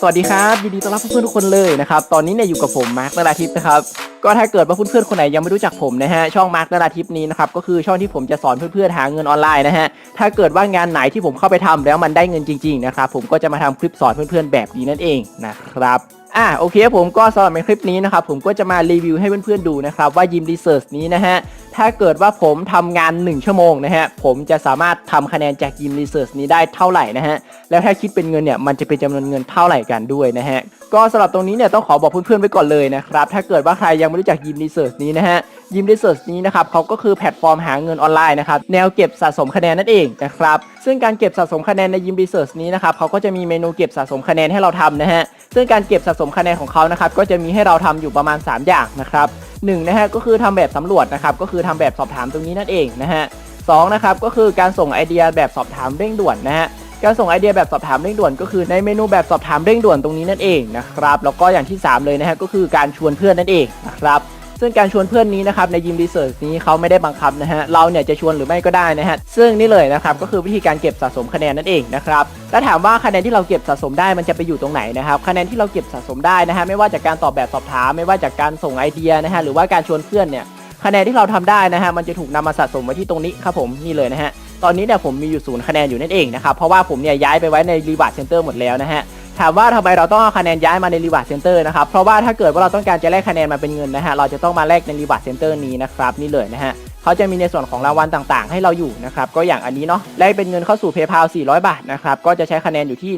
สวัสดีครับยินดีต้อนรับเพื่อนๆทุกคนเลยนะครับตอนนี้เนี่ยอยู่กับผมมาร์คนราทิพย์นะครับก็ถ้าเกิดว่าเพื่อนๆคนไหนยังไม่รู้จักผมนะฮะช่องมาร์คนราทิพย์นี้นะครับก็คือช่องที่ผมจะสอนเพื่อนๆหาเงินออนไลน์นะฮะถ้าเกิดว่างานไหนที่ผมเข้าไปทำแล้วมันได้เงินจริงๆนะครับผมก็จะมาทำคลิปสอนเพื่อนๆแบบนี้นั่นเองนะครับอะโอเคผมก็สำหรับในคลิปนี้นะครับผมก็จะมารีวิวให้เพื่อนๆดูนะครับว่ายิมรีเสิร์ชนี้นะฮะถ้าเกิดว่าผมทำงาน 1 ชั่วโมงนะฮะผมจะสามารถทำคะแนนจากยิมรีเสิร์ชนี้ได้เท่าไหร่นะฮะแล้วถ้าคิดเป็นเงินเนี่ยมันจะเป็นจำนวนเงินเท่าไหร่กันด้วยนะฮะก็สำหรับตรงนี้เนี่ยต้องขอบอกเพื่อนๆไว้ก่อนเลยนะครับถ้าเกิดว่าใครยังไม่รู้จักยิมรีเสิร์ชนี้นะฮะ ยิมรีเสิร์ชนี้นะครับเขาก็คือแพลตฟอร์มหาเงินออนไลน์นะครับแนวเก็บสะสมคะแนนนั่นเองนะครับซึ่งการเก็บสะสมคะแนนในยิมรีเสิร์ชนี้นะครับเขาก็จะมีเมนูเก็บสะสมคะแนนให้เราทำนะฮะซึ่งการเก็บสะสมคะแนนของเขานะครับก็จะมีให้เราทำอยู่ประมาณ 3 อย่างนะครับหนึ่งนะฮะก็คือทำแบบสำรวจนะครับก็คือทำแบบสอบถามตรงนี้นั่นเองนะฮะสองนะครับก็คือการส่งไอเดียแบบสอบถามเร่งด่วนนะฮะการส่งไอเดียแบบสอบถามเร่งด่วนก็คือในเมนูแบบสอบถามเร่งด่วนตรงนี้นั่นเองนะครับแล้วก็อย่างที่ 3 เลยนะฮะก็คือการชวนเพื่อนนั่นเองนะครับ ซึ่งการชวนเพื่อนนี้นะครับในยิมรีเสิร์ชนี้เขาไม่ได้บังคับนะฮะเราเนี่ยจะชวนหรือไม่ก็ได้นะฮะซึ่งนี่เลยนะครับก็คือวิธีการเก็บสะสมคะแนนนั่นเองนะครับแล้วถามว่าคะแนนที่เราเก็บสะสมได้มันจะไปอยู่ตรงไหนนะครับคะแนนที่เราเก็บสะสมได้นะฮะไม่ว่าจากการตอบแบบสอบถามไม่ว่าจากการส่งไอเดียนะฮะหรือว่าการชวนเพื่อนเนี่ยคะแนนที่เราทำได้นะฮะมันจะถูกนำมาสะสมไว้ที่ตรงนี้ครับผมนี่เลยนะฮะตอนนี้เนี่ยผมมีอยู่ศูนย์คะแนนอยู่นั่นเองนะครับเพราะว่าผมเนี่ยย้ายไปไว้ในรีวาร์ดเซ็นเตอร์หมดแล้วนะฮะ ถามว่าทำไมเราต้องเอาคะแนนย้ายมาในรีวาร์ดเซ็นเตอร์นะครับ เพราะว่าถ้าเกิดว่าเราต้องการจะแลกคะแนนมาเป็นเงินนะฮะ เราจะต้องมาแลกในรีวาร์ดเซ็นเตอร์นี้นะครับ นี่เลยนะฮะเขาจะมีในส่วนของรางวัลต่างๆ ให้เราอยู่นะครับ ก็อย่างอันนี้เนาะ แลกเป็นเงินเข้าสู่ PayPal 400 บาทนะครับ ก็จะใช้คะแนนอยู่ที่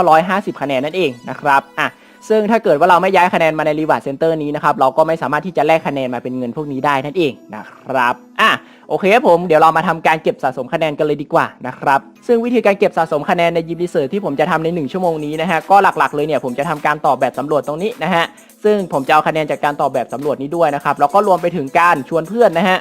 1,950 คะแนนนั่นเองนะครับ อะ ซึ่งถ้าเกิดว่าเราไม่ย้ายคะแนนมาในรีวาร์ดเซ็นเตอร์นี้นะครับ เราก็ไม่สามารถที่จะแลกคะแนนมาเป็นเงินพวกนี้ได้นั่นเองนะครับ อะ โอเคครับผม เดี๋ยวเรามาทำการเก็บสะสมคะแนนกันเลยดีกว่านะครับ ซึ่งวิธีการเก็บสะสมคะแนนในยิมรีเสิร์ชที่ผมจะทำใน 1 ชั่วโมงนี้นะฮะ ก็หลักๆเลยเนี่ยผมจะทำการตอบแบบสำรวจตรงนี้นะฮะ ซึ่งผมจะเอาคะแนนจากการตอบแบบสำรวจนี้ด้วยนะครับ แล้วก็รวมไปถึงการชวนเพื่อนนะฮะ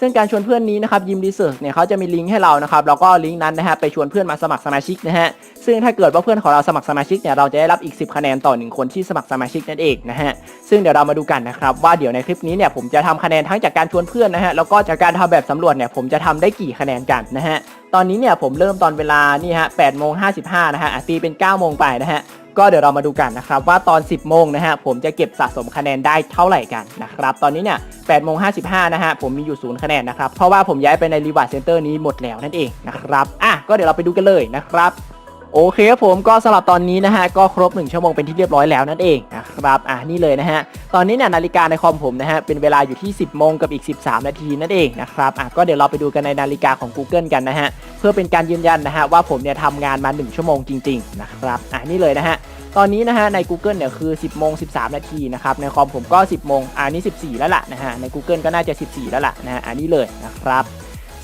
ซึ่งการชวนเพื่อนนี้นะครับยิมรีเสิร์ชเนี่ยเขาจะมีลิงก์ให้เรานะครับแล้วก็ลิงก์นั้นนะฮะไปชวนเพื่อนมาสมัครสมาชิกนะฮะซึ่งถ้าเกิดว่าเพื่อนของเราสมัครสมาชิกเนี่ยเราจะได้รับอีก 10 คะแนนต่อ 1 คนที่สมัครสมาชิกนั่นเองนะฮะซึ่งเดี๋ยวเรามาดูกันนะครับว่าเดี๋ยวในคลิปนี้เนี่ยผมจะทำคะแนนทั้งจากการชวนเพื่อนนะฮะแล้วก็จากการทำแบบสำรวจเนี่ยผมจะทำได้กี่คะแนนกันนะฮะตอนนี้เนี่ยผมเริ่มตอนเวลานี่ฮะ8โมง55นะฮะอะตีเป็น9โมงไปนะฮะ ก็เดี๋ยวเรามาดูกันนะครับว่าตอน 10 โมงนะฮะผมจะเก็บสะสมคะแนนได้เท่าไหร่กันนะครับตอนนี้เนี่ย8โมง55นะฮะผมมีอยู่ศูนย์คะแนนนะครับเพราะว่าผมย้ายไปในรีวาร์ดเซ็นเตอร์นี้หมดแล้วนั่นเองนะครับอะก็เดี๋ยวเราไปดูกันเลยนะครับ โอเคครับผมก็สำหรับตอนนี้นะฮะก็ครบ 1 ชั่วโมงเป็นที่เรียบร้อยแล้วนั่นเองนะครับอะนี่เลยนะฮะตอนนี้เนี่ยนาฬิกาในคอมผมนะฮะเป็นเวลาอยู่ที่ 10 โมงกับอีก 13 นาทีนั่นเองนะครับอะก็เดี๋ยวเราไปดูกันในนาฬิกาของ Google กันนะฮะเพื่อเป็นการยืนยันนะฮะว่าผมเนี่ยทำงานมา 1 ชั่วโมงจริงๆนะครับอะนี่เลยนะฮะตอนนี้นะฮะใน Google เนี่ยคือ 10โมง13 นาทีนะครับในคอมผมก็ 10โมงอันนี้14 แล้วล่ะนะฮะใน Google ก็น่าจะ 14 แล้วล่ะนะฮะอันนี้เลยนะครับ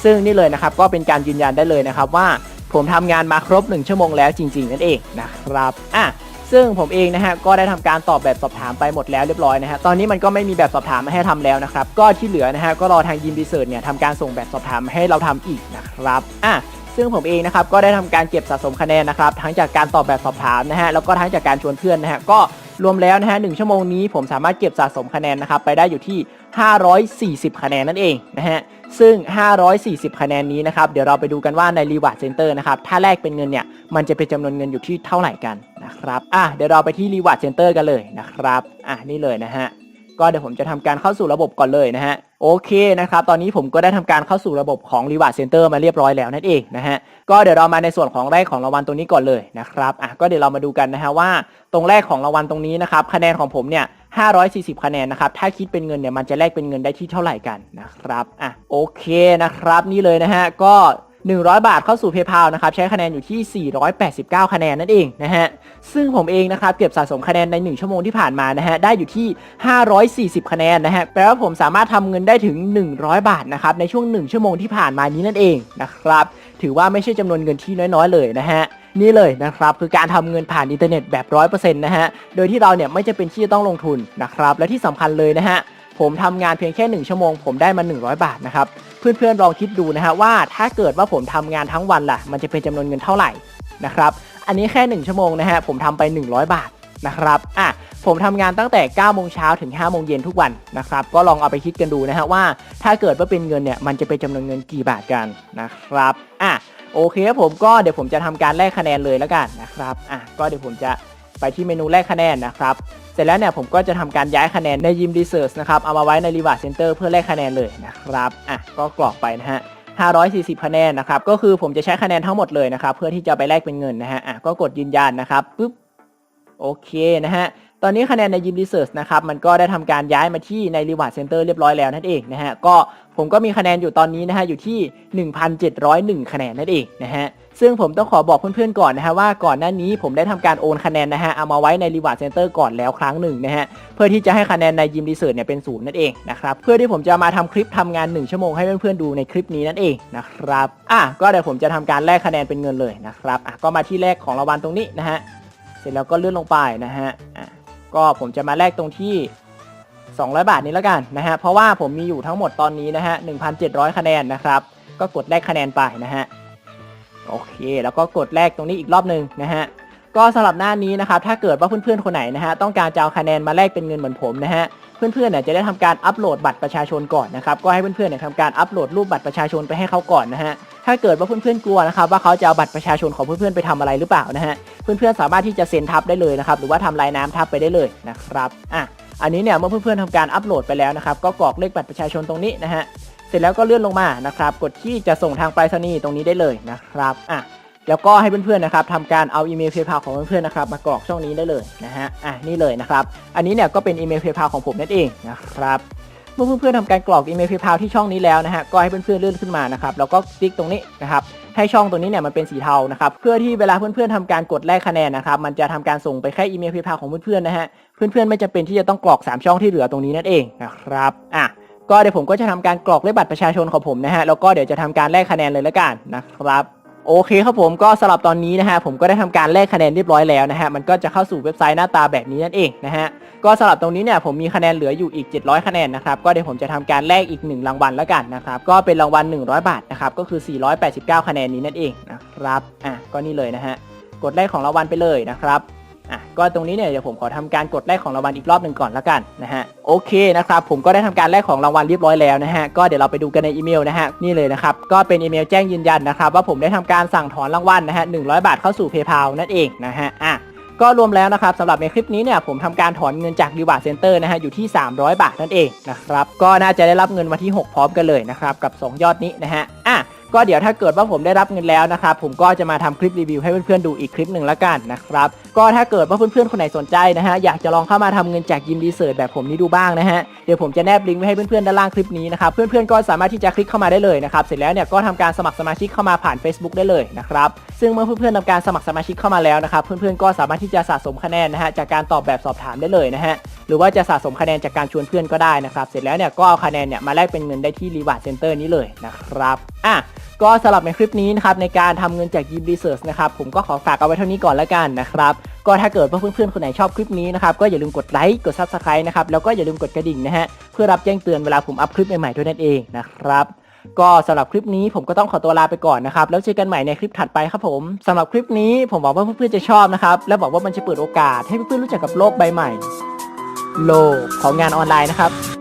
ซึ่งนี่เลยนะครับก็เป็นการยืนยันได้เลยนะครับว่า ผมทำงานมาครบ 1 ชั่วโมงแล้วจริง ๆ นั่นเองนะครับอะซึ่งผมเองนะฮะก็ได้ทำการตอบแบบสอบถามไปหมดแล้วเรียบร้อยนะฮะตอนนี้มันก็ไม่มีแบบสอบถามมาให้ทำแล้วนะครับก็ที่เหลือนะฮะก็รอทางยิมรีเสิร์เนี่ยทำการส่งแบบสอบถามมาให้เราทำอีกนะครับอะซึ่งผมเองนะครับก็ได้ทำการเก็บสะสมคะแนนนะครับทั้งจากการตอบแบบสอบถามนะฮะแล้วก็ทั้งจากการชวนเพื่อนนะฮะก็ รวมแล้วนะฮะหชั่วโมงนี้ผมสามารถเก็บสะสมคะแนนนะครับไปได้อยู่ที่ 540 คะแนนนั่นเองนะฮะซึ่ง 540 คะแนนนี้นะครับเดี๋ยวเราไปดูกันว่าใน Reward Center นะครับถ้าแลกเป็นเงินเนี่ยมันจะเป็นจำนวนเงินอยู่ที่เท่าไหร่กันนะครับอะเดี๋ยวเราไปที่ Reward Center กันเลยนะครับอะนี่เลยนะฮะ ก็เดี๋ยวผมจะทำการเข้าสู่ระบบก่อนเลยนะฮะโอเคนะครับตอนนี้ผมก็ได้ทำการเข้าสู่ระบบของ Reward Center มาเรียบร้อยแล้วนั่นเองนะฮะก็เดี๋ยวเรามาในส่วนของแรกของรางวัลตรงนี้ก่อนเลยนะครับอะก็เดี๋ยวเรามาดูกันนะฮะว่า ตรงแรกของรางวัลตรงนี้นะครับคะแนนของผมเนี่ย540 คะแนนนะครับ ถ้าคิดเป็นเงินเนี่ยมันจะแลกเป็นเงินได้ที่เท่าไหร่กันนะครับ อะโอเคนะครับนี่เลยนะฮะ ก็ 100 บาทเข้าสู่ PayPal นะครับใช้คะแนนอยู่ที่ 489 คะแนนนั่นเองนะฮะซึ่งผมเองนะครับเก็บสะสมคะแนนใน 1 ชั่วโมงที่ผ่านมานะฮะได้อยู่ที่ 540 คะแนนนะฮะแปลว่าผมสามารถทำเงินได้ถึง 100 บาทนะครับในช่วง 1 ชั่วโมงที่ผ่านมานี้นั่นเองนะครับถือว่าไม่ใช่จำนวนเงินที่น้อยๆ เลยนะฮะนี่เลยนะครับคือการทำเงินผ่านอินเทอร์เน็ตแบบ 100%นะฮะโดยที่เราเนี่ยไม่จะเป็นที่จะต้องลงทุนนะครับและที่สำคัญเลยนะฮะ ผมทำงานเพียงแค่ 1 ชั่วโมง ผมได้มา 100 บาทนะครับ เพื่อนๆลองคิดดูนะฮะว่าถ้าเกิดว่าผมทำงานทั้งวันล่ะ มันจะเป็นจำนวนเงินเท่าไหร่นะครับ อันนี้แค่ 1 ชั่วโมงนะฮะผมทำไป 100 บาทนะครับอะผมทำงานตั้งแต่ 9 โมงเช้าถึง 5 โมงเย็นทุกวันนะครับ ก็ลองเอาไปคิดกันดูนะฮะว่า ถ้าเกิดว่าเป็นเงินเนี่ย มันจะเป็นจำนวนเงินกี่บาทกันนะครับ อะ โอเคผมก็เดี๋ยวผมจะทำการแลกคะแนนเลยแล้วกันนะครับ อะ ก็เดี๋ยวผมจะ ไปที่เมนูแรกคะแนนนะครับ เสร็จแล้วเนี่ยผมก็จะทำการย้ายคะแนนในยิมรีเสิร์ชนะครับ เอามาไว้ในรีวาร์ดเซ็นเตอร์เพื่อแลกคะแนนเลยนะครับ อะ ก็กรอกไปนะฮะ540 คะแนนนะครับ ก็คือผมจะใช้คะแนนทั้งหมดเลยนะครับ เพื่อที่จะไปแลกเป็นเงินนะฮะ อะ ก็กดยืนยันนะครับ ปึ๊บ โอเคนะฮะ ตอนนี้คะแนนในยิมรีเสิร์ชนะครับมันก็ได้ทำการย้ายมาที่ใน Reward Center เรียบร้อยแล้วนั่นเองนะฮะก็ผมก็มีคะแนนอยู่ตอนนี้นะฮะอยู่ที่ 1,701 คะแนนนั่นเองนะฮะซึ่งผมต้องขอบอกเพื่อนๆก่อนนะฮะว่าก่อนหน้านี้ผมได้ทำการโอนคะแนนนะฮะเอามาไว้ใน Reward Center ก่อนแล้วครั้งหนึ่งนะฮะเพื่อที่จะให้คะแนนในยิมรีเสิร์ชเนี่ยเป็นศูนย์นั่นเองนะครับเพื่อที่ผมจะมาทำคลิปทำงาน 1 ชั่วโมงให้เพื่อนๆดูในคลิปนี้นั่นเองนะครับอะก็เดี๋ยวผมจะทำการแลกคะแนนเป็นเงินเลยนะครับอะก็มาที่แรกของรางวัลตรงนี้นะฮะเสร็จแล้วก็เลื่อนลงไปนะฮะอะ ก็ผมจะมาแลกตรงที่ 200 บาทนี้แล้วกันนะฮะเพราะว่าผมมีอยู่ทั้งหมดตอนนี้นะฮะ1,700 คะแนนนะครับ ก็กดแลกคะแนนไปนะฮะโอเค แล้วก็กดแลกตรงนี้อีกรอบหนึ่งนะฮะ ก็สำหรับหน้านี้นะครับถ้าเกิดว่าเพื่อนๆคนไหนนะฮะต้องการจะเอาคะแนนมาแลกเป็นเงินเหมือนผมนะฮะเพื่อนๆเนี่ยจะได้ทำการอัปโหลดบัตรประชาชนก่อนนะครับก็ให้เพื่อนๆเนี่ยทำการอัปโหลดรูปบัตรประชาชนไปให้เขาก่อนนะฮะถ้าเกิดว่าเพื่อนๆกลัวนะครับว่าเขาจะเอาบัตรประชาชนของเพื่อนๆไปทำอะไรหรือเปล่านะฮะเพื่อนๆสามารถที่จะเซ็นทับได้เลยนะครับหรือว่าทำลายน้ำทับไปได้เลยนะครับอะอันนี้เนี่ยเมื่อเพื่อนๆทำการอัปโหลดไปแล้วนะครับก็กรอกเลขบัตรประชาชนตรงนี้นะฮะเสร็จแล้วก็เลื่อนลงมานะครับกดที่จะส่งทางไปรษณีย์ตรงนี้ได้เลยนะครับอะ แล้วก็ให้เพื่อนๆนะครับทำการเอาอีเมลเพย์พาของเพื่อนๆนะครับมากรอกช่องนี้ได้เลยนะฮะอะนี่เลยนะครับ อันนี้เนี่ยก็เป็นอีเมลเพย์พาของผมนั่นเองนะครับเมื่อเพื่อนๆทำการกรอกอีเมลเพย์พาที่ช่องนี้แล้วนะฮะก็ให้เพื่อนๆเลื่อนขึ้นมานะครับแล้วก็คลิกตรงนี้นะครับให้ช่องตรงนี้เนี่ยมันเป็นสีเทานะครับเพื่อที่เวลาเพื่อนๆทำการกดแลกคะแนนนะครับมันจะทำการส่งไปแค่อีเมลเพย์พาของเพื่อนๆนะฮะเพื่อนๆไม่จำเป็นที่จะต้องกรอก 3 ช่องที่เหลือตรงนี้นั่นเองนะครับอะก็เดี๋ยวผมก็จะทำการกรอกเลขบัตรประชาชนของผมนะฮะแล้วก็เดี๋ยวจะทำการแลกคะแนนเลยละกันนะครับ โอเคครับผมก็สำหรับตอนนี้นะฮะผมก็ได้ทำการแลกคะแนนเรียบร้อยแล้วนะฮะมันก็จะเข้าสู่เว็บไซต์หน้าตาแบบนี้นั่นเองนะฮะก็สำหรับตรงนี้เนี่ยผมมีคะแนนเหลืออยู่อีก 700 คะแนนนะครับก็เดี๋ยวผมจะทำการแลกอีก 1 รางวัลแล้วกันนะครับก็เป็นรางวัล 100 บาทนะครับก็คือ 489 คะแนนนี้นั่นเองนะครับอะก็นี่เลยนะฮะกดแลกของรางวัลไปเลยนะครับอะก็ตรงนี้เนี่ยเดี๋ยวผมขอทำการกดแลกของรางวัลอีกรอบหนึ่งก่อนและกันนะฮะ โอเคนะครับผมก็ได้ทำการแลกของรางวัลเรียบร้อยแล้วนะฮะก็เดี๋ยวเราไปดูกันในอีเมลนะฮะนี่เลยนะครับก็เป็นอีเมลแจ้งยืนยันนะครับว่าผมได้ทำการสั่งถอนรางวัลนะฮะ100บาทเข้าสู่ PayPal นั่นเองนะฮะอะก็รวมแล้วนะครับสำหรับในคลิปนี้เนี่ยผมทำการถอนเงินจาก Reward Center นะฮะอยู่ที่ 300 บาทนั่นเองนะครับก็น่าจะได้รับเงินวันที่ 6 พร้อมกันเลยนะครับกับ 2 ยอดนี้นะฮะ ก็เดี๋ยวถ้าเกิดว่าผมได้รับเงินแล้วนะครับ ผมก็จะมาทำคลิปรีวิวให้เพื่อนๆดูอีกคลิปหนึ่งละกันนะครับ ก็ถ้าเกิดว่าเพื่อนๆคนไหนสนใจนะฮะ อยากจะลองเข้ามาทำเงินจากยิมรีเสิร์ชแบบผมนี้ดูบ้างนะฮะ เดี๋ยวผมจะแนบลิงก์ไว้ให้เพื่อนๆด้านล่างคลิปนี้นะครับ เพื่อนๆก็สามารถที่จะคลิกเข้ามาได้เลยนะครับ เสร็จแล้วเนี่ยก็ทำการสมัครสมาชิกเข้ามาผ่าน Facebook ได้เลยนะครับ ซึ่งเมื่อเพื่อนๆทำการสมัครสมาชิกเข้ามาแล้วนะครับ เพื่อนๆก็สามารถที่จะสะสมคะแนนนะฮะจากการตอบแบบสอบถามได้เลยนะฮะหรือว่าจะสะสมคะแนนจากการชวนเพื่อนก็ได้นะครับ เสร็จแล้วเนี่ยก็เอาคะแนนเนี่ยมาแลกเป็นเงินได้ที่ Reward Center นี้เลยนะครับอะ ก็สำหรับในคลิปนี้นะครับในการทำเงินจากยิมรีเสิร์ชนะครับผมก็ขอฝากเอาไว้เท่านี้ก่อนแล้วกันนะครับก็ถ้าเกิดว่าเพื่อนๆคนไหนชอบคลิปนี้นะครับก็อย่าลืมกดไลค์กด Subscribe นะครับแล้วก็อย่าลืมกดกระดิ่งนะฮะเพื่อรับแจ้งเตือนเวลาผมอัพคลิปใหม่ๆด้วยนั่นเองนะครับก็สำหรับคลิปนี้ผมก็ต้องขอตัวลาไปก่อนนะครับแล้วเจอกันใหม่ในคลิปถัดไปครับผมสำหรับคลิปนี้ผมหวังว่าเพื่อนๆจะชอบนะครับและบอกว่ามันจะเปิดโอกาสให้เพื่อนๆรู้จักกับโลกใบใหม่ โลกของงานออนไลน์นะครับ